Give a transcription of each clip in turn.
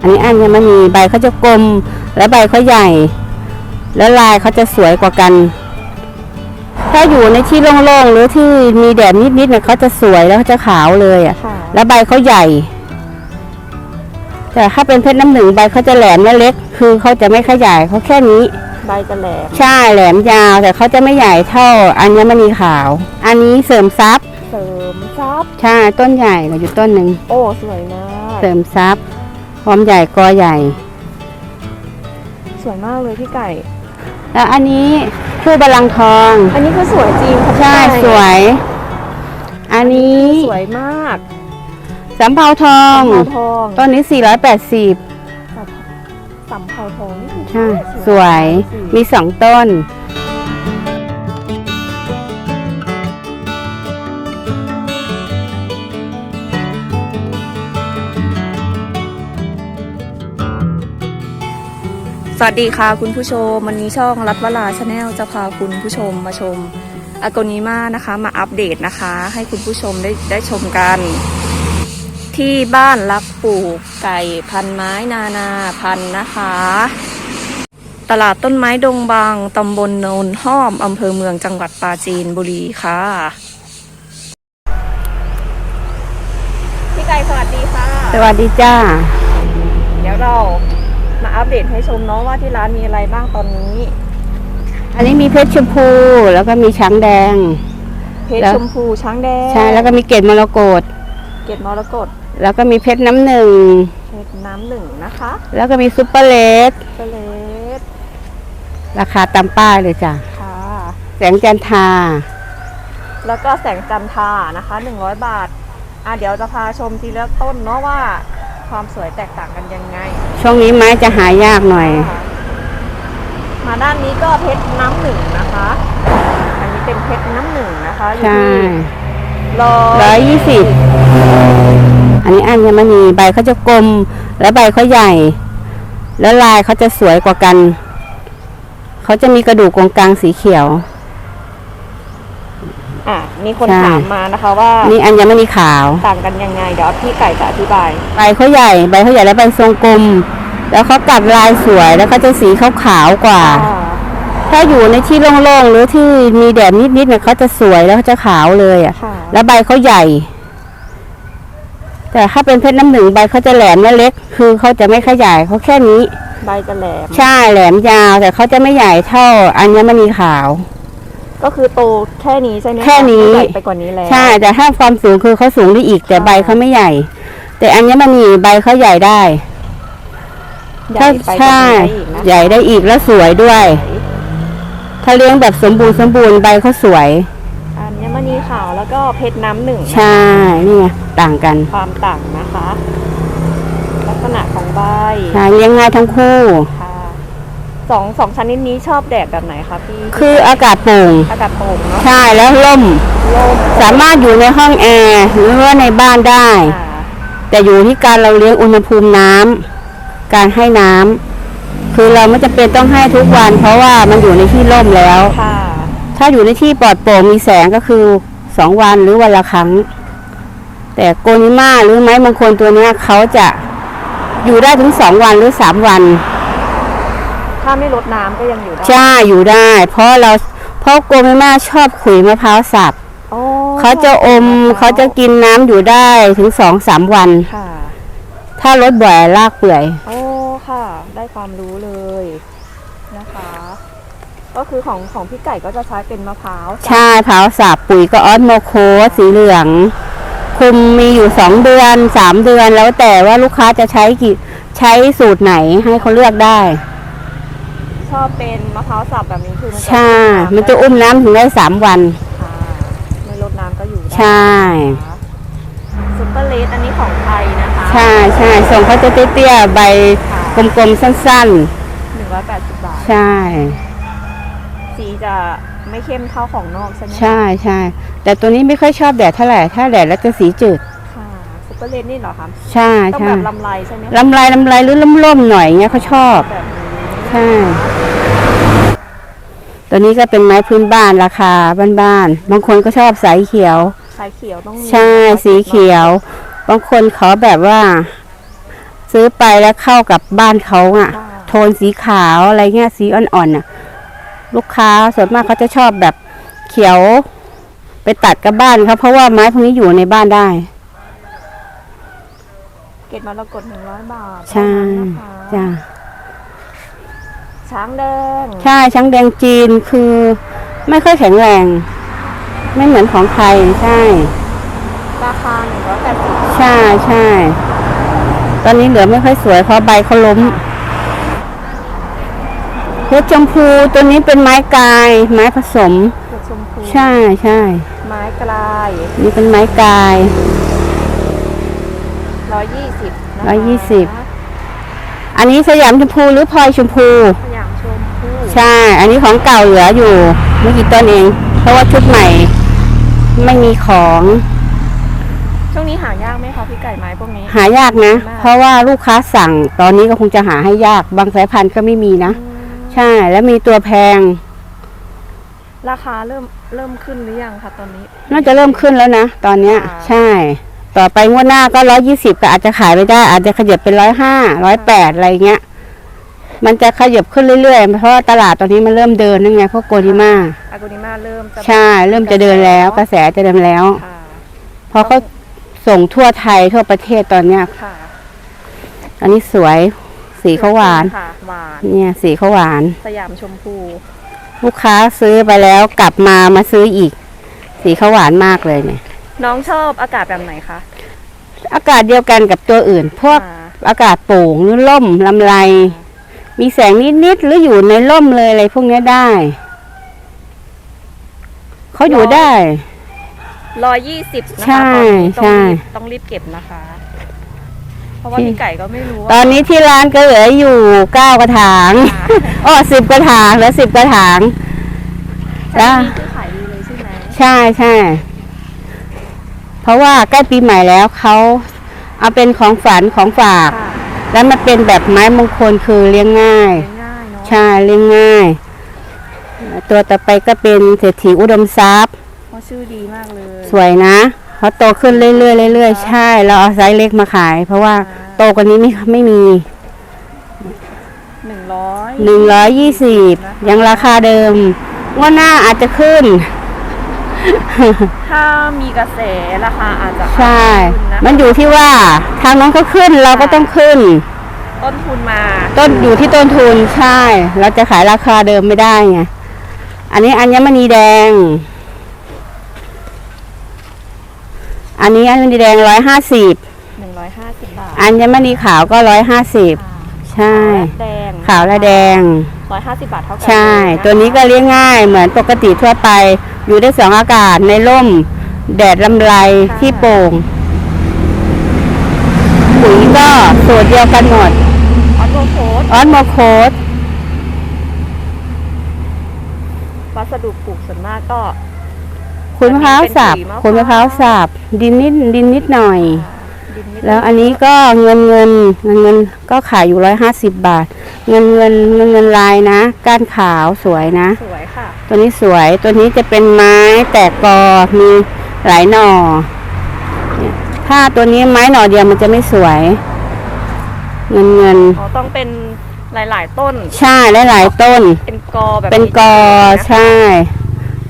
อันนี้อัญมณีใบเขาจะกลมและใบเขาใหญ่ แล้วลายเขาจะสวยกว่ากัน ถ้าอยู่ในที่โล่งๆหรือที่มีแดดนิดๆเนี่ยเขาจะสวยแล้วเขาจะขาวเลยอะค่ะแล้วใบเขาใหญ่ แต่ถ้าเป็นเพชรน้ำหนึ่งใบเขาจะแหลมและเล็ก คือเขาจะไม่ขยายเขาแค่นี้ใบจะแหลมใช่แหลมยาวแต่เขาจะไม่ใหญ่เท่าอัญมณีขาว อันนี้เสริมทรัพย์เสริมซับใช่ต้นใหญ่เราอยู่ต้นหนึ่งโอ้สวยมากเสริมทรัพย์ความใหญ่กอใหญ่ สวยมากเลยพี่ไก่ แล้วอันนี้คู่บาลังก์ทอง อันนี้คือสวยจริงค่ะพี่ใช่ไก่สวย อันนี้สวยมาก สำเภาทองสำเภาทองต้นนี้ 480 สำเภาทองนี่ใช่ สวย มีสองต้น สวัสดีค่ะคุณผู้ชม วันนี้ช่องรัฐวลาชาแนลจะพาคุณผู้ชมมาชมอากนิมานะคะ มาอัปเดตนะคะ ให้คุณผู้ชมได้ได้ชมกัน ที่บ้านรักปลูกไก่พันไม้นานาพันธุ์นะคะ ตลาดต้นไม้ดงบางตำบลโนนห้อมอำเภอเมืองจังหวัดปราจีนบุรีค่ะ พี่ไก่สวัสดีค่ะ สวัสดีจ้า เดี๋ยวเรามาอัปเดตให้ชมเนาะว่าที่ร้านมีอะไรบ้างตอนนี้ อันนี้มีเพชรชมพูแล้วก็มีช้างแดง เพชรแล้ว ชมพูช้างแดง ใช่แล้วก็มีเกตมรกต เกตมรกต แล้วก็มีเพชรน้ำหนึ่ง เพชรน้ำหนึ่งนะคะแล้วก็มีซุปเปอร์เลสเกเลสราคาตามป้ายเลยจ้ะ ค่ะ แสงจันทราแล้วก็แสงจันทรานะคะ 100 บาท อะเดี๋ยวจะพาชมทีละต้นเนาะว่าความสวยแตกต่างกันยังไงช่วงนี้ไม้จะหายากหน่อย ค่ะมาด้านนี้ก็เพชรน้ำหนึ่งนะคะ อันนี้เป็นเพชรน้ำหนึ่งนะคะอยู่ใช่ที่ร้ร้อยยี่สิบ อันนี้อัญมณีใบเขาจะกลม และใบเขาใหญ่ แล้วลายเขาจะสวยกว่ากัน เขาจะมีกระดูกตรงกลางสีเขียว อะมีคนใช่ ถามมานะคะว่านี่อัญมณีขาว ต่างกันยังไง เดี๋ยวพี่ไก่จะอธิบาย ใบเขาใหญ่ ใบเขาใหญ่แล้วใบทรงกลม แล้วเขากัดลายสวยแล้วก็จะสีขาวๆกว่า ถ้าอยู่ในที่โล่งๆหรือที่มีแดดนิดๆเนี่ยเขาจะสวยแล้วเขาจะขาวเลยอะ ค่ะ แล้วใบเขาใหญ่ แต่ถ้าเป็นเพชรน้ำหนึ่งใบเขาจะแหลมและเล็ก คือเขาจะไม่ขยายเขาแค่นี้ ใบจะแหลม ใช่แหลมยาว แต่เขาจะไม่ใหญ่เท่าอัญมณีขาว ก็คือโตแค่นี้ใช่ไหมะแค่นี้ ไม่ใหญ่ไปกว่านี้แล้ว ใช่แต่ถ้าความสูงคือเขาสูงได้อีก แต่ใบเขาไม่ใหญ่ แต่อัญมณีใบเขาใหญ่ได้ใหญ่ไปกว่าใช่นี้ได้อีกนะใหญ่ได้อีกแล้วสวยด้วย ถ้าเลี้ยงแบบสมบูรณ์สมบูรณ์ใบเขาสวย อัญมณีขาวแล้วก็เพชรน้ำหนึ่งใช่นี่ไงต่างกันความต่างนะคะ ลักษณะของใบใช่เลี้ยงง่ายทั้งคู่ ค่ะสองสองชนิดนี้ชอบแดดแบบไหนคะพี่คืออากาศโปร่งอากาศโปร่งเนาะใช่แล้วร่มลมสามารถอยู่ในห้องแอร์หรือว่าในบ้านได้อ่าแต่อยู่ที่การเราเลี้ยงอุณหภูมิน้ำการให้น้ำคือเราไม่จำเป็นต้องให้ทุกวัน เพราะว่ามันอยู่ในที่ร่มแล้ว ค่ะ ถ้าอยู่ในที่ปลอดโปร่งมีแสงก็คือสองวันหรือวันละครั้ง แต่โกนิมาหรือไม้มงคลตัวเนี้ยเขาจะอยู่ได้ถึงสองวันหรือสามวัน ถ้าไม่ลดน้ำก็ยังอยู่ได้ ใช่อยู่ได้ เพราะเราเพราะโกนิมาชอบขุยมะพร้าวสับโอ้เขาจะอมเขาจะกินน้ำอยู่ได้ถึงสองสามวันค่ะถ้าลดบ่อยลากเปื่อย โอ้ค่ะ ได้ความรู้เลยนะคะ ก็คือของของพี่ไก่ก็จะใช้เป็นมะพร้าวสับใช่เผาสับปุ๋ยก็ออสโมโคสสีเหลือง คุมมีอยู่สองเดือนสามเดือนแล้วแต่ว่าลูกค้าจะใช้กี่ใช้สูตรไหนให้เขาเลือกได้ ชอบเป็นมะพร้าวสับแบบนี้คือมันจะใช่มันจะอุ้มน้ำถึงได้สามวันค่ะไม่ลดน้ำก็อยู่ได้ใช่ นะคะซุปเปอร์เลสอันนี้ของไทยนะคะใช่ใช่ส่งเขาจะเตี้ยๆใบกลมๆสั้นหนึ่งร้อยแปดสิบบาท ๆ ใช่สี จะไม่เข้มเท่าของนอกใช่ไหมใช่ใช่แต่ตัวนี้ไม่ค่อยชอบแดดเท่าไหร่ถ้าแดดแล้วจะสีจืดค่ะซุปเปเปอร์เลนนี่เหรอคะใช่ต้องใช่แบบลำไรใช่ไหมคะลำลายลำลายหรือล่มๆหน่อยเงี้ยเขาชอบ แบบนี้ใช่ ตัวนี้ก็เป็นไม้พื้นบ้านราคาบ้านๆบางคนก็ชอบสายเขียว สายเขียวต้องมีใช่สีเขียว บางคนเขาแบบว่า ซื้อไปแล้วเข้ากับบ้านเขาอะค่ะโทนสีขาวอะไรเงี้ยสีอ่อนๆน่ะ ลูกค้าส่วนมากเขาจะชอบแบบเขียวไปตัดกับบ้านเขาเพราะว่าไม้พวกนี้อยู่ในบ้านได้ เกตมรกตหนึ่งร้อยบาทใช่เท่านั้นนะคะจ้ะช้างแดง ใช่ช้างแดงจีนคือไม่ค่อยแข็งแรง ไม่เหมือนของไทยใช่ ราคาหนึ่งร้อยแปดสิบใช่ใช่ตอนนี้เหลือไม่ค่อยสวยเพราะใบเขาล้ม เพชรชมพูตัวนี้เป็นไม้กาย ไม้ผสมเผือกชมพูใช่ใช่ไม้กลายนี่เป็นไม้กายร้อยยี่สิบร้อยยี่สิบอันนี้สยามชมพูหรือพลอยชมพู สยามชมพูใช่ อันนี้ของเก่าเหลืออยู่ไม่กี่ต้นเอง เพราะว่าชุดใหม่ ไม่มีของช่วงนี้หายากไหมคะพี่ไก่ไม้พวกนี้ หายากนะมากเพราะว่าลูกค้าสั่งตอนนี้ก็คงจะหาให้ยาก บางสายพันธุ์ก็ไม่มีนะอืม ใช่แล้วมีตัวแพง ราคาเริ่มเริ่มขึ้นหรือยังคะตอนนี้ น่าจะเริ่มขึ้นแล้วนะ ตอนเนี้ย ค่ะ ใช่ ต่อไปงวดหน้าก็ร้อยยี่สิบก็อาจจะขายไม่ได้ อาจจะขยับเป็นร้อยห้าร้อยแปดอะไรเงี้ย มันจะขยับขึ้นเรื่อยๆ เพราะว่าตลาดตอนนี้มันเริ่มเดินนั่นไงพวกโกดิมาอากูนิมาเริ่มจะใช่ เริ่มจะเดินแล้วกระแสจะเดินแล้ว ค่ะเพราะเขาส่งทั่วไทยทั่วประเทศตอนเนี้ย ค่ะ อันนี้สวย สีเขาหวาน ค่ะหวาน เนี่ยสีเขาหวาน สยามชมพู ลูกค้าซื้อไปแล้วกลับมามาซื้ออีก สีเขาหวานมากเลยเนี่ย น้องชอบอากาศแบบไหนคะอากาศเดียวกันกับตัวอื่น พวกอ่าอากาศโปร่งหรือล่มลำไร มีแสงนิดๆหรืออยู่ในร่มเลยอะไรพวกเนี้ยได้ เขาอยู่ได้ ร้อยยี่สิบนะคะใช่ตอนนี้ต้องใช่รีบต้องรีบเก็บนะคะ เพราะว่าที่พี่ไก่ก็ไม่รู้ว่าตอนนี้ที่ร้านก็เหลืออยู่เก้ากระถางค่ะอ๋อสิบกระถางแล้วสิบกระถาง ใช่จ้านี่คือขายดีเลยใช่ไหมใช่ใช่ เพราะว่าใกล้ปีใหม่แล้วเขาเอาเป็นของฝันของฝาก ค่ะแล้วมันเป็นแบบไม้มงคลคือเลี้ยงง่ายง่ายๆเนาะใช่เลี้ยงง่าย ตัวต่อไปก็เป็นเศรษฐีอุดมทรัพย์เพราะชื่อดีมากเลยสวยนะ เขาโตขึ้นเรื่อยๆเรื่อยๆใช่ เราเอาไซส์เล็กมาขาย เพราะว่าโตกว่านี้ไม่ไม่มีหนึ่งร้อยหนึ่งร้อยยี่สิบยังราคาเดิมงว่าหน้าอาจจะขึ้น ถ้ามีกระแสราคาอาจจะใช่ขึ้ะมันอยู่ที่ว่าทางน้องเขาขึ้นเราก็ต้องขึ้น ต้นทุนมา ต้นอยู่ที่ต้นทุนใช่ เราจะขายราคาเดิมไม่ได้ไงอันนี้อัญมณีแดง อันนี้อัญมณีแดงร้อยห้าสิบหนึ่งร้อยห้าสิบบาทอัญมณีขาวก็ร้อยห้าสิบค่ะใช่ แดงขาวและแดงร้อยห้าสิบบาทเท่ากันใช่เลยะตัวนี้ก็เลี้ยงง่ายเหมือนปกติทั่วไป อยู่ได้สองอากาศในร่ม แดดลำไรที่โป่งปุ๋ยก็สูตรเดียวกันหมดออโตโพสออสโมโคสวัสดุปลูกส่วนมากก็ คุณมะพร้าวสับเป็นสีมะพร้าวคุณมะพร้าวสับดินนิดดินนิดหน่อยดินนิดแล้วอันนี้ก็เงินเงินเงินเงินก็ขายอยู่ร้อยห้าสิบบาท เงินเงินเงินเงินลายนะ ก้านขาวสวยนะ สวยค่ะ ตัวนี้สวยตัวนี้จะเป็นไม้แตกกอมีหลายหน่อเนี่ยถ้าตัวนี้ไม้หน่อเดียวมันจะไม่สวย เงินเงินอ๋อต้องเป็นหลาย ๆ ต้น ใช่และหลายต้น เป็นกอแบบเป็นกอนะคะใช่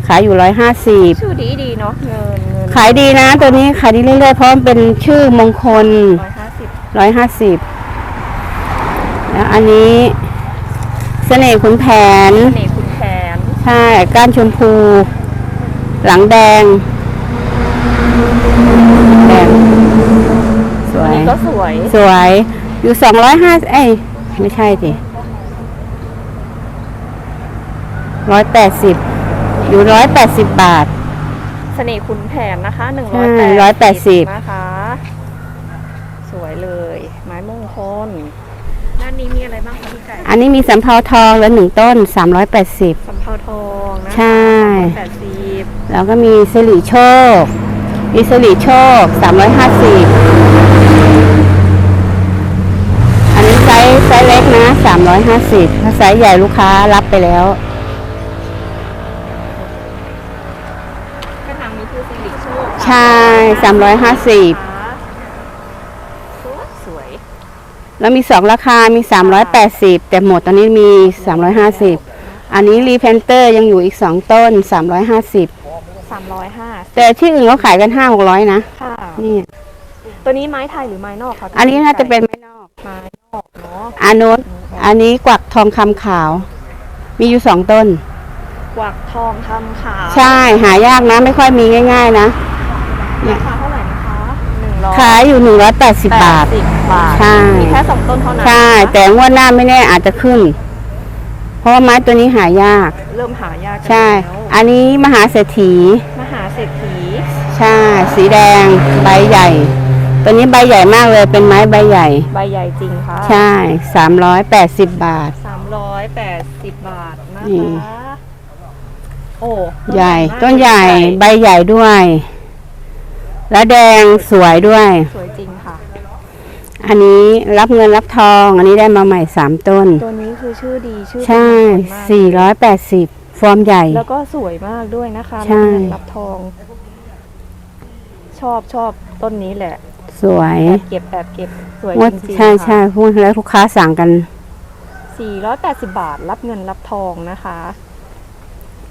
ขายอยู่ร้อยห้าสิบชื่อดีดีๆเนาะเงินเงินขายดีนะ ตัวนี้ขายดีเรื่อยๆเพราะมันเป็นชื่อมงคลร้อยห้าสิบร้อยห้าสิบแล้วอันนี้เสน่ห์ขุนแผนเสน่ห์คุณแผนใช่ก้านชมพู หลังแดงแดงสวอันยนี้ก็สวย สวย อยู่สองร้อยห้าเอ้ยไม่ใช่สิร้อยแปดสิบ อยู่ร้อยแปดสิบบาท เสน่ห์คุณแผนนะคะหนึ่งร้อยแปดสิบนะคะ สวยเลย ไม้มงคลด้านนี้มีอะไรบ้างคะพี่ไก่อันนี้มีสำเภาทองเลือหนึ่งต้นสามร้อยแปดสิบสำเภาทองนะใช่แล้วก็มีสิริโชคมีสิริโชคสามร้อยห้าสิบอันนี้ไซส์ไซส์เล็กนะสามร้อยห้าสิบถ้าไซส์ใหญ่ลูกค้ารับไปแล้ว ใช่สามร้อยห้าสิบ สวยแล้วมีสองราคา มีสามร้อยแปดสิบแต่หมดตอนนี้มีสามร้อยห้าสิบ อันนี้รีเพนเตอร์ยังอยู่อีกสองต้นสามร้อยห้าสิบ สามร้อยห้าแต่ที่อื่นเขาขายกันห้าหกร้อยนะ ค่ะ นี่ ตัวนี้ไม้ไทยหรือไม้นอกคะอันนี้น่าจะเป็นไม้นอก ไม้นอกเนาะอันนู้นอันนี้กวักทองคำขาว มีอยู่สองต้น กวักทองทำขาว ใช่ หายากนะ ไม่ค่อยมีง่าย ๆ นะ ราคาเท่าไหร่นะคะหนึ่งร้อยขายอยู่หนึ่งร้อยแปดสิบบาท สิบบาทใช่ มีแค่สองต้นเท่านั้นใช่แต่งวดหน้าไม่แน่อาจจะขึ้น เพราะว่าไม้ตัวนี้หายาก เริ่มหายากกันใช่ แล้วอันนี้มหาเศรษฐี มหาเศรษฐีใช่ สีแดง ใบใหญ่ ตัวนี้ใบใหญ่มากเลย เป็นไม้ใบใหญ่ ใบใหญ่จริงค่ะใช่สามร้อยแปดสิบบาท สามร้อยแปดสิบบาทนะนี่ คะโอ้ใหญ่มากต้นใหญ่ ใบใหญ่ด้วย แล้วแดงสวยด้วย สวยจริงค่ะ อันนี้รับเงินรับทอง อันนี้ได้มาใหม่สามต้น ตัวนี้คือชื่อดีชื่อใช่เป็นมงคลมากสี่ร้อยแปดสิบฟอร์มใหญ่ แล้วก็สวยมากด้วยนะคะใช่ รับเงินรับทอง ชอบชอบต้นนี้แหละสวยแอบเก็บแอบเก็บสวยงวจดริงๆใช่ใช่พูดแล้วลูกค้าสั่งกันสี่ร้อยแปดสิบบาท รับเงินรับทองนะคะ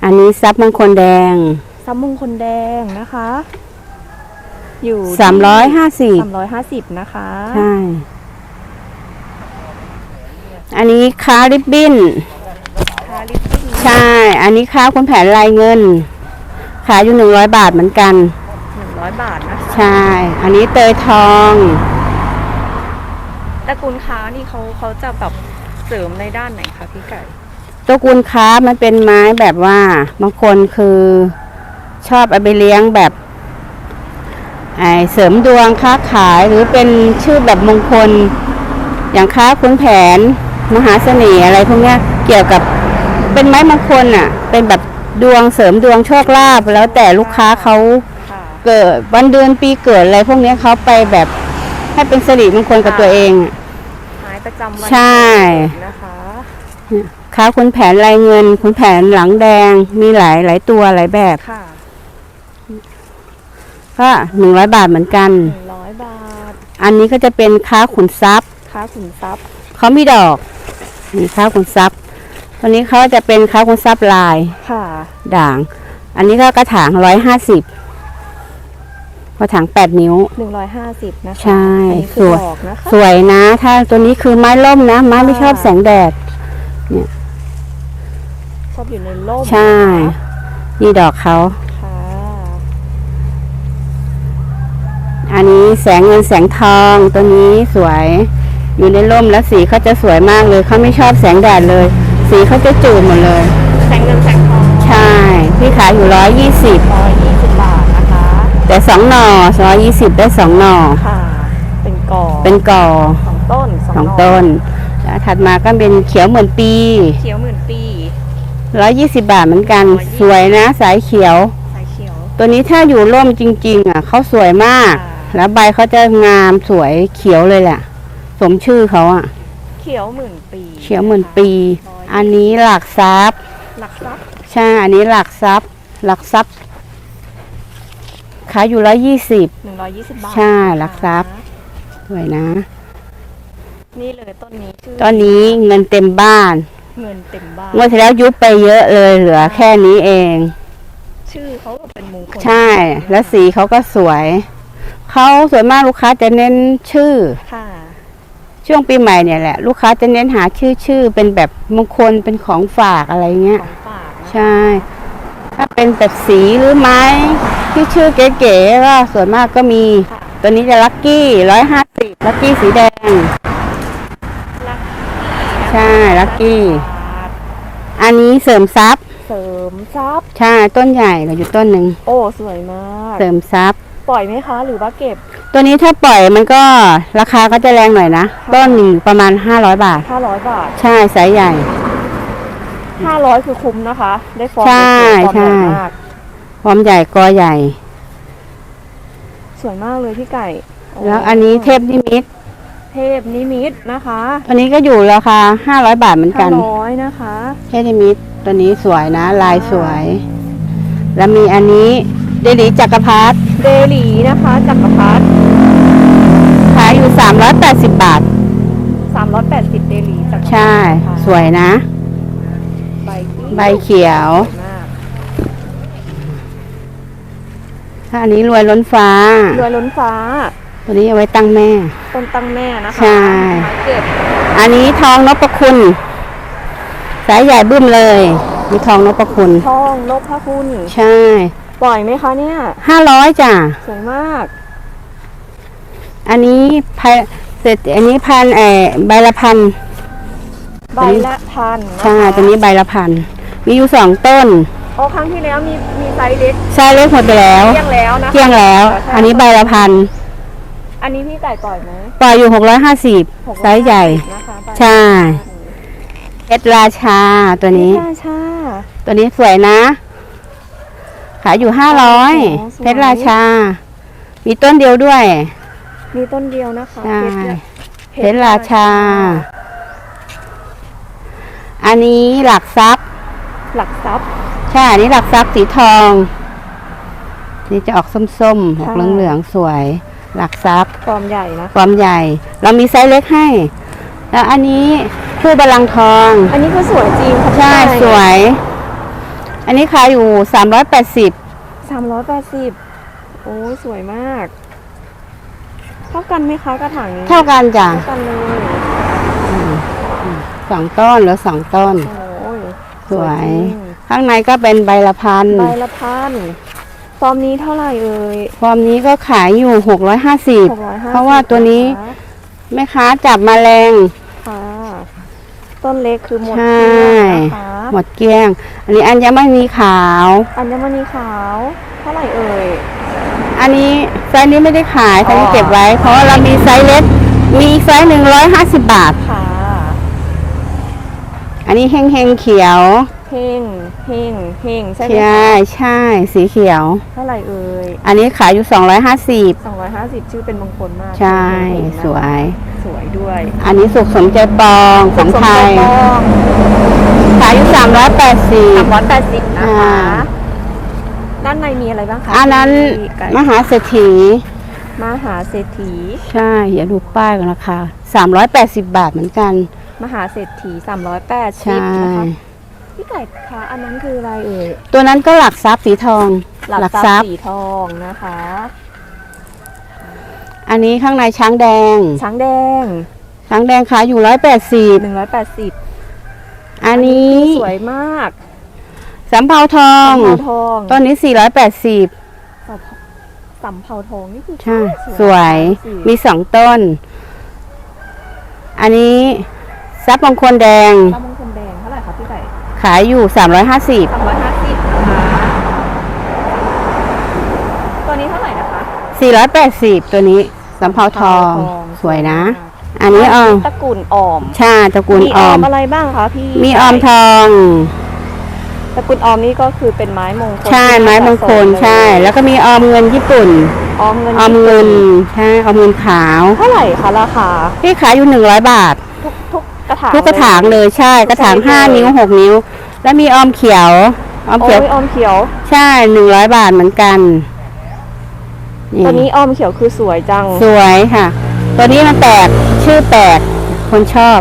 อันนี้ซับมังคนแดง ซัมมงคลแดงนะคะ อยู่สามร้อยห้าสิบสามร้อยห้าสิบนะคะใช่อันนี้ค้าริบบิ้นคาลิปปิ้งใช่ อันนี้ค้าคนแผนลายเงิน ขายอยู่หนึ่งร้อยบาทเหมือนกันหนึ่งร้อยบาทนะคะใช่ อันนี้เตยทองตระกูลค้านี่เขาเขาจะแบบเสริมในด้านไหนคะพี่ไก่ตัวกุลค้ามันเป็นไม้แบบว่าบางคนคือชอบเอาไปเลี้ยงแบบไอ เสริมดวงค้าขายหรือเป็นชื่อแบบมงคล อย่างค้าคุณแผน มหาเสน่ห์อะไรพวกเนี้ยเกี่ยวกับเป็นไม้มงคลอะ เป็นแบบดวงเสริมดวงโชคลาภแล้วแต่ลูกค้าเขาค่ะเกิดวันเดือนปีเกิดอะไรพวกเนี้ยเขาไปแบบให้เป็นสิริมงคลกับตัวเองอะหมายประจำวันใช่เกิดนะคะค้าคุณแผนลายเงินคุณแผนหลังแดงมีหลายหลายตัวหลายแบบค่ะ ก็หนึ่งร้อยบาทเหมือนกัน หนึ่งร้อยบาท อันนี้ก็จะเป็นค้าขุนทรัพย์ค้าขุนทรัพย์เขามีดอกนี่ค้าขุนทรัพย์ตัวนี้เขาจะเป็นค้าขุนทรัพย์ลายค่ะด่าง อันนี้ก็กระถางร้อยห้าสิบกระถางแปดนิ้ว หนึ่งร้อยห้าสิบนะคะใช่อันนี้คือสวย ดอกนะคะสวยนะ ถ้าตัวนี้คือไม้ล่มนะ ไม้ไม่ชอบแสงแดด ชอบอยู่ในร่มใช่นี่ดอกเขา ค่ะ อันนี้แสงเงินแสงทองตัวนี้สวย อยู่ในร่มแล้วสีเขาจะสวยมากเลยเขาไม่ชอบแสงแดดเลย สีเขาจะจืดหมดเลย แสงเงินแสงทองใช่ พี่ขายอยู่ร้อยยี่สิบร้อยยี่สิบบาทนะคะ แต่สองหน่อร้อยยี่สิบได้สองหน่อค่ะ เป็นกอเป็นก่อสองต้นสองหน่ต้น แล้วถัดมาก็เป็นเขียวเหมือนปี เขียวหมื่นปีร้อยยี่สิบาทเหมือนกัน120สวยนะ สายเขียว สายเขียว ตัวนี้ถ้าอยู่ร่มจริง ๆ อะเขาสวยมากค่ะ แล้วใบเขาจะงามสวยเขียวเลยแหละ สมชื่อเขาอะเขียวหมื่นปีเขียวเหมือนปีร้อยอันนี้หลักทรัพย์ หลักทรัพย์ใช่อันนี้หลักทรัพย์ หลักทรัพย์ขายอยู่ร้อยยี่สิบหนึ่งร้อยยี่สิบบาทใช่หลักทรัพย์สวยนะ นี่เลยต้นนี้ชื่อตอนนี้เงินเต็มบ้าน เงินเต็มบ้านงวดที่แล้วยุบไปเยอะเลยเหลือแค่นี้เอง ชื่อเขาก็เป็นมงคลใช่ แล้วสีเขาก็สวย เขาสวยมากลูกค้าจะเน้นชื่อ ค่ะ ช่วงปีใหม่เนี่ยแหละ ลูกค้าจะเน้นหาชื่อชื่อเป็นแบบมงคลเป็นของฝากอะไรเงี้ยของฝากนะใช่ ถ้าเป็นแบบสีหรือไม้ที่ชื่อเก๋ๆก็ส่วนมากก็มี ค่ะตัวนี้จะลักกี้ร้อยห้าสิบลักกี้สีแดง ลักใช่ลักกี้บาทอันนี้เสริมทรัพย์เสริมทรัพย์ใช่ต้นใหญ่เราอยู่ต้นหนึ่งโอ้ สวยมาก เสริมทรัพย์ ปล่อยไหมคะ หรือว่าเก็บ ตัวนี้ถ้าปล่อยมันก็ราคาก็จะแรงหน่อยนะต้นหนึ่งประมาณ 500 บาท 500 บาท ใช่ไซส์ใหญ่ 500 คือคุ้มนะคะ ได้ฟอร์มใช่สวยๆฟอร์มใหญ่ใช่มากพร้อมใหญ่กอใหญ่ สวยมากเลยพี่ไก่โแล้วอันนี้เทพนิมิตเทพนิมิตนะคะตัวนี้ก็อยู่ราคา500บาทเหมือนห้ากันร้อยนะคะ เทนิมิตตัวนี้สวยนะ ลายสวย แล้วมีอันนี้ เดลิจักรพรรดิเดหลีนะคะจักรพรรดิขายอยู่ 380 บาทสามร้อยแปดสิบเดหลีจักรพรรดิใช่สวยนะ ใบที่ใบเขียว สวยมากถ้าอันนี้รวยล้นฟ้า รวยล้นฟ้า ตัวนี้เอาไว้ตั้งแม่ ต้นตั้งแม่นะคะใช่ ไม้เก็บอันนี้ทองนพคุณ สายใหญ่บึ้มเลย มีทองนพคุณ ทองนพคุณ ใช่ ปล่อยไหมคะเนี่ย ห้าร้อยจ้ะ สวยมาก อันนี้พายเสร็จอันนี้พันเออใบละพันใบละพันนะคะใช่ตัวนี้ใบละพัน มีอยู่สองต้นโอ้ครั้งที่แล้วมีมีไซส์เล็กไซส์เล็กหมดไปแล้วเที่ยงแล้วนะคะเที่ยงแล้ว อันนี้ใบละพัน อันนี้พี่ไก่ปล่อยไหมปล่อยอยู่หกร้อยห้าสิบ650ไซส์ใหญ่ นะคะใบใช่เพชรราชาตัวนี้ใช่ใช่ตัวนี้สวยนะ ขายอยู่ห้าร้อยโอ้สวย เพชรราชา มีต้นเดียวด้วย มีต้นเดียวนะคะใช่เพชรเนี่ยเพชรราชา อันนี้หลักทรัพย์ หลักทรัพย์ ใช่อันนี้หลักทรัพย์สีทอง นี่จะออกส้มๆออกค่ะ เหลืองๆสวย หลักทรัพย์ฟอร์มใหญ่นะ ความใหญ่ เรามีไซส์เล็กให้ แล้วอันนี้คู่บาลังก์ทอง อันนี้ก็สวยจริงค่ะใช่สวย อันนี้ขายอยู่สามร้อยแปดสิบสามร้อยแปดสิบโอ้ยสวยมาก เท่ากันไหมคะกระถางนี้เท่ากันจ้ะเท่ากันเลย สองต้นหรือสองต้น โอ้ยสวย จริงข้างในก็เป็นใบละพันใบละพันฟอร์มนี้เท่าไหร่เอ่ยฟอร์มนี้ก็ขายอยู่ หกร้อยห้าสิบหกร้อยห้าเพราะว่าตัวนี้ แม่ค้าจับมาแรงค่ะ ต้นเล็กคือหมดใช่ เกลี้ยงนะคะ หมดเกลี้ยง อันนี้อัญมณีขาว อัญมณีขาวเท่าไหร่เอ่ย อันนี้ไซส์นี้ไม่ได้ขายไซส์นี้อ๋อเก็บไว้ เพราะว่าเรามีไซส์เล็ก มีอีกไซส์หนึ่งร้อยห้าสิบบาท ค่ะ อันนี้เฮงเฮงเขียว เฮงเฮงเฮงใช่ไหมใช่คะใช่ สีเขียว เท่าไหร่เอ่ย อันนี้ขายอยู่สองร้อยห้าสิบ สองร้อยห้าสิบชื่อเป็นมงคลมากใช่ เฮงๆนะคะสวย สวยด้วย อันนี้สุขสมใจปองของไทยสมใจปองขายอยู่สามร้อยแปดสิบ สามร้อยแปดสิบนะคะ อ่า ด้านในมีอะไรบ้างคะอันนั้นพี่ไก่มหาเศรษฐี มหาเศรษฐี ใช่อย่าดูป้ายกันนะคะสามร้อยแปดสิบบาทเหมือนกัน มหาเศรษฐีสามร้อยแปดใช่ สิบนะคะพี่ไก่คะอันนั้นคืออะไรเอ่ยตัวนั้นก็หลักทรัพย์สีทอง หลักทรัพย์สีทองนะคะ อันนี้ข้างในช้างแดง ช้างแดงช้างแดงขายอยู่ร้อยแปดสิบหนึ่งร้อยแปดสิบ อันนี้สวยมากสำเภาทอง สำเภาทองต้นนี้สี่ร้อยแปดสิบสำเภาทองนี่คือใช่สวยสีมีสองต้น อันนี้ทรัพย์มงคลแดงข้าวมงคลแดงเท่าไหร่คะพี่ไก่ขายอยู่สามร้อยห้าสิบสามร้อยห้าสิบนะคะตัวนี้เท่าไหร่นะคะสี่ร้อยแปดสิบตัวนี้สำเภาทอง สวยนะ อันนี้ออมตระกูลออมใช่ตระกูลมีออออมมอะไรบ้างคะพี่มีออมทอง ตระกูลออมนี่ก็คือเป็นไม้มงคลใช่ที่ไม้มงคลสะสเลยใช่ แล้วก็มีออมเงินญี่ปุ่น ออมเงินออมเงินใช่ออมเงินขาวเท่าไหร่คะราคาที่ขายอยู่หนึ่งร้อยบาท ทุกทุกกระถางทุกกระถางเลยใช่ กระถางทุกชนิดห้าเลยนิ้วหกนิ้ว แล้วมีออมเขียวออมโอ้เขียวยออมเขียวใช่หนึ่งร้อยบาทเหมือนกันตัวนี้ออมเขียวคือสวยจังสวยค่ะ ตัวนี้มันแปลกชื่อแปลกคนชอบ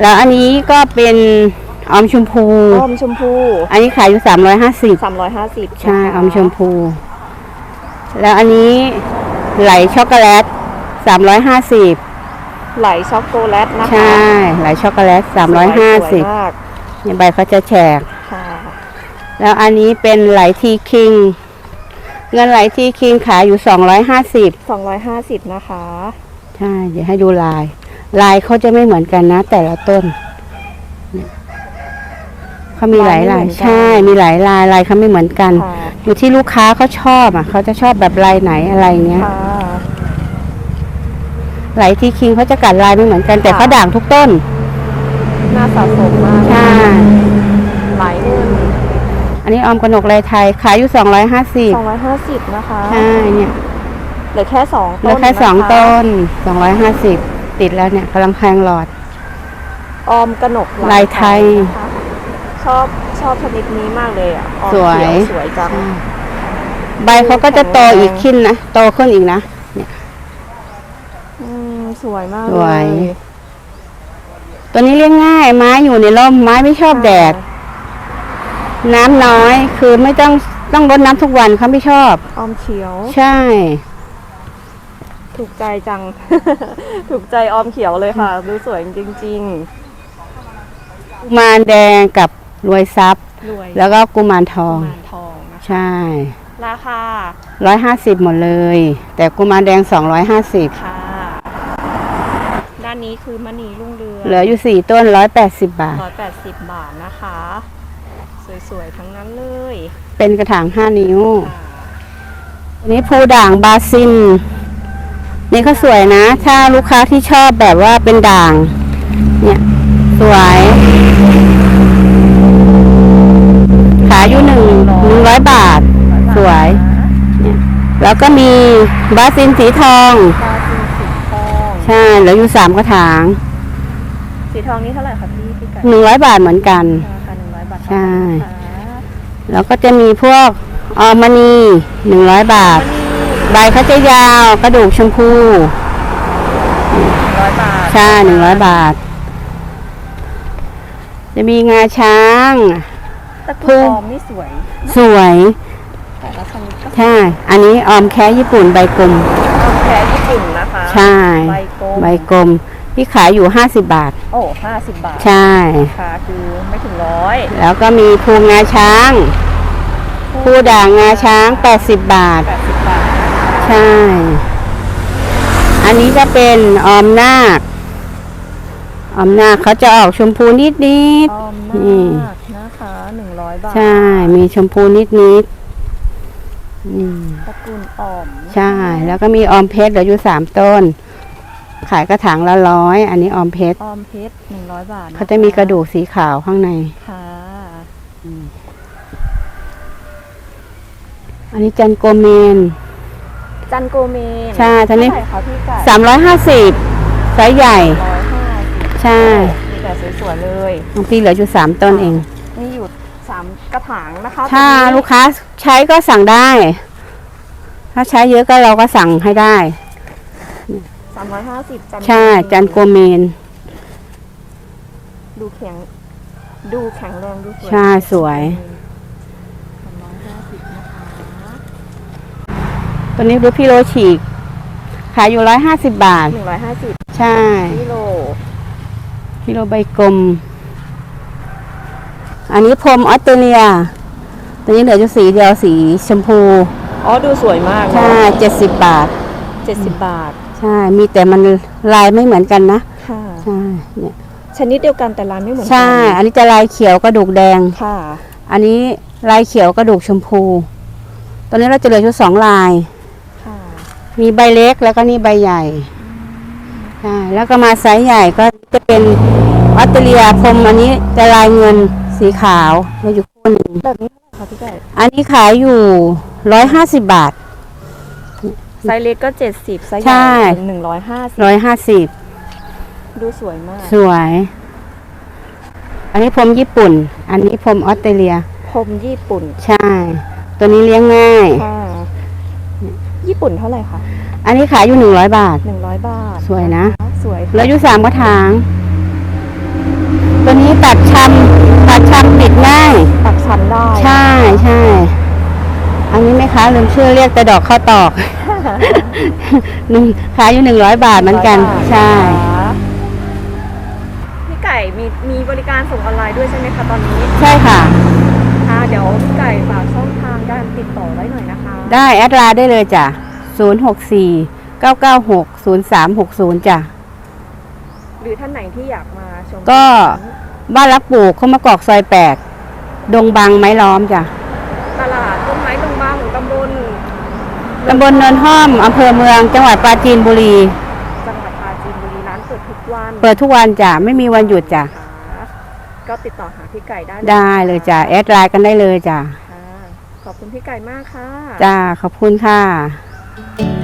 แล้วอันนี้ก็เป็นออมชมพูออมชมพู อันนี้ขายอยู่สามร้อยห้าสิบสามร้อยห้าสิบใช่ออมชมพู แล้วอันนี้ไหลช็อกโกแลตสามร้อยห้าสิบไหลช็อกโกแลตนะคะ ใช่ไหลช็อกโกแลตสามร้อยห้าสสิวบยมากเนี่ยใบเขาจะแฉกค่ะแล้วอันนี้เป็นไหลทีคิง เงินไหลทีคิงขายอยู่สองร้อยห้าสิบสองร้อยห้าสิบนะคะ ใช่ เดี๋ยวให้ดูลาย ลายเขาจะไม่เหมือนกันนะ แต่ละต้นเนี่ยเขามีหลายลาย ใช่ มีหลายลายลายเขาไม่เหมือนกันค่ะอยู่ที่ลูกค้าเขาชอบอะเขาจะชอบแบบลายไหนอะไรเงี้ยค่ะไหลทีคิงเขาจะกัดลายไม่เหมือนกัน แต่ค่ะเขาด่างทุกต้น น่าสะสมมากใช่หลายเงิน อันนี้ออมกระหนกลายไทยขายอยู่สองร้อยห้าสิบสองร้อยห้าสิบนะคะใช่เนี่ยเหลือแค่สองเหลืต้อนแค่สองนะคะต้นสองร้อยห้าสิบติดแล้วเนี่ยกำลังแพงหลอด ออมกระหนกลายไทยนะคะชอบชอบชนิดนี้มากเลยอะออมสวย เขีสวยจัง ใบเขาก็จะโตอีกขึ้นนะโตขึ้นอีกนะ อืมสวยมากสวย เลยตัวนี้เลี้ยงง่ายไม้อยู่ในร่มไม้ไม่ชอบแดด น้ำน้อยคือไม่ต้องต้องรดน้ำทุกวันเขาไม่ชอบ ออมเขียว ใช่ ถูกใจจัง ถูกใจออมเขียวเลยค่ะ ดูสวยจริง กุมารแดงกับรวยทรัพย์ ๆ รวยแล้วก็กุมารทอง กุมารทองนะคะใช่ราคาร้อยห้าสิบหมดเลย แต่กุมารแดงสองร้อยห้าสิบค่ะ ด้านนี้คือมณีรุ่งเรืองเหลืออยู่สี่ต้นร้อยแปดสิบบาท ร้อยแปดสิบบาทนะคะ สวยๆทั้งนั้นเลยเป็นกระถางห้านิ้วค่ะอันนี้ภูด่างบาซิน นี่ก็สวยนะ ถ้าลูกค้าที่ชอบแบบว่าเป็นด่าง เนี่ย สวย ขายอยู่หนึ่งหนึ่งร้อยบาท สวย เนี่ย แล้วก็มีบาซินสีทอง ปลาจีนสีทองใช่เหลืออยู่สามกระถางสีทองนี้เท่าไหร่คะพี่พี่ไก่หนึ่งร้อยบาทเหมือนกันราคาหนึ่งร้อยบาท ใช่เท่านั้นนะคะแล้วก็จะมีพวกออมณีหนึ่งร้อยบาท ใบเขาจะยาวกระดูกชมพูร้อยบาทใช่หนึ่งร้อยบาท จะมีงาช้างตะพูกุนออมนี่สวย สวยแต่ละชนิดก็ใช่ อันนี้ออมแค่ญี่ปุ่นใบกลมออมแค่ญี่ปุ่นนะคะ ใช่ ใบกลมใบกลม ที่ขายอยู่ห้าสิบบาท โอ้ห้าสิบบาทใช่ ราคาคือไม่ถึงร้อยแล้วก็มีภูงาช้างภูด่างงาช้างแปดสิบบาท แปดสิบบาทใช่ อันนี้จะเป็นออมนาคออมนาคเขาจะออกชมพูนิดนิดออมนี่มากนะคะหนึ่งร้อยบาทๆใช่ มีชมพูนิดนิดๆอืมตระกูลออมนะคะใช่ แล้วก็มีออมเพชรเหลืออยู่สามต้น ขายกระถางละร้อยอันนี้ออมเพชรออมเพชรหนึ่งร้อยบาทนคเขาจะมีกระดูกสีขาวข้างในค่ะอันนี้จันโกเมน จันโกเมนใช่ท่านนี้ เท่าไหร่คะพี่ไก่สามร้อยห้าสิบไซส์ใหญ่ ร้อยห้าสิบใช่มีแต่สวยๆเลยบางทีเหลืออยู่สามต้นเองนี่อยู่สามกระถางนะคะถ้าลูกค้าใช้ก็สั่งได้ ถ้าใช้เยอะก็เราก็สั่งให้ได้ สามร้อยห้าสิบจันใช่จันโกเมน ดูแข็ง ดูแข็งแรงดูสวยใช่สวย สามร้อยห้าสิบนะคะตัวนี้ดูพี่โรฉีก ขายอยู่ร้อยห้าสิบบาท หนึ่งร้อยห้าสิบใช่ กิโลพี่โรใบกลม อันนี้พรมออสเตรเลีย ตัวนี้เหลืออยู่สีเดียวสีชมพู อ๋อ ดูสวยมากใช่เจ็ดสิบบาท เจ็ดสิบบาท ใช่ มีแต่มันลายไม่เหมือนกันนะค่ะ ใช่เนี่ยชนิดเดียวกันแต่ร้านไม่เหมือนกัใช่ อันนี้จะลายเขียวกระดูกแดง ค่ะ อันนี้ลายเขียวกระดูกชมพู ตอนนี้เราจะเหลืออยู่สองลาย ค่ะ มีใบเล็กแล้วก็นี่ใบใหญ่ใช่แล้วก็มาไซส์ใหญ่ก็จะเป็นออสเตรเลียพรมอันนี้จะลายเงินสีขาวเราอยู่คู่หนึ่งแบบนี้เท่าไหร่คะพี่ไก่อันนี้ขายอยู่ร้อยห้าสิบบาท ไซส์เล็กก็เจ็ดสิบไซส์ใหใช่ญ่หนึ่งร้อยห้าสิบร้อยห้าสิบดูสวยมาก สวย อันนี้พรมญี่ปุ่น อันนี้พรมออสเตรเลีย พรมญี่ปุ่น ใช่ ตัวนี้เลี้ยงง่ายค่ะญี่ปุ่นเท่าไหร่คะ อันนี้ขายอยู่หนึ่งร้อยบาทหนึ่งร้อยบาท สวยนะ สวยแล้วอยู่สามกระถาง ตัวนี้ตัดชำตัดชำติดง่าย ตักชั้นได้ ใช่ใช่ อันนี้ไหมคะลืมชื่อเรียกแต่ดอกข้าวตอก หนึ่งขายอยู่หนึ่งร้อยบาทเหมือนกันร้อยบาทใช่นะคะพี่ไก่มีมีบริการส่งออนไลน์ด้วยใช่ไหมคะตอนนี้ใช่ค่ะ ค่ะเดี๋ยวพี่ไก่ฝากช่องทางการติดต่อได้หน่อยนะคะ ได้แอดไลน์ได้เลยจ้ะศูนย์หกสี่เก้าเก้าหกศูนย์สามหกศูนย์จ้ะ หรือท่านไหนที่อยากมาชมก็ บ้านรักปลูกเข้ามากอกซอยแปดดงบังไม้ล้อมจ้ะ ตลาดต้นไม้ตรงบางของตำบล ตำบลเนินห้อม อำเภอเมือง จังหวัดปราจีนบุรี จังหวัดปราจีนบุรีร้านเปิดทุกวันเปิดทุกวันจ้ะ ไม่มีวันหยุดจ้ะ ค่ะก็ติดต่อหาพี่ไก่ได้ได้เลยจ้ะ แอดไลน์กันได้เลยจ้ะ ค่ะขอบคุณพี่ไก่มากค่ะ จ้า ขอบคุณค่ะ